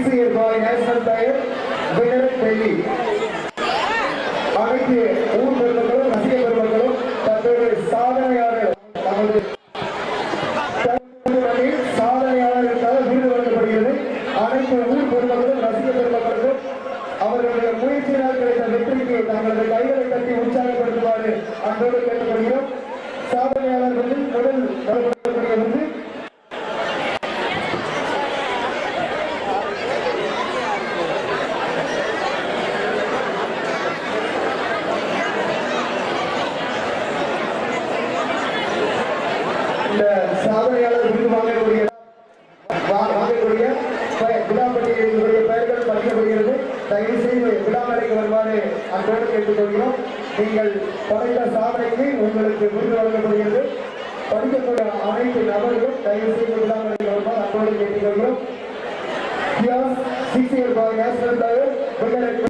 Yes, six year boy national player, winner Delhi. அனைத்து ஊர் பெருமக்களும் ரசிக பெருமக்களும் தங்களுடைய சாதனையாளர் நமது சாதனையாளர்களுக்காக விருது வழங்கப்படுகிறது அனைத்து ஊர் பெருமக்களும் ரசிக அவர்களுடைய முயற்சியினால் கிடைத்த வெற்றிக்கு தங்களது கைகளை தட்டி உற்சாகப்படுத்துமாறு அன்றோடு கேட்டுக்கொள்கிறோம் சாதனையாளர்களில் முதல் அன்போடு கேட்டுக்கொள்கிறோம். நீங்கள் படைத்த சாதனைக்கு உங்களுக்கு விருது வழங்கப்படுகிறது. படிக்கக்கூடிய அனைத்து நபர்களும் தயவு செய்து விழாமலைக்கு அன்போடு கேட்டுக்கொள்கிறோம். Yes, six year boy national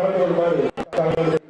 கலந்து கொள்ளுமாறு அனைத்து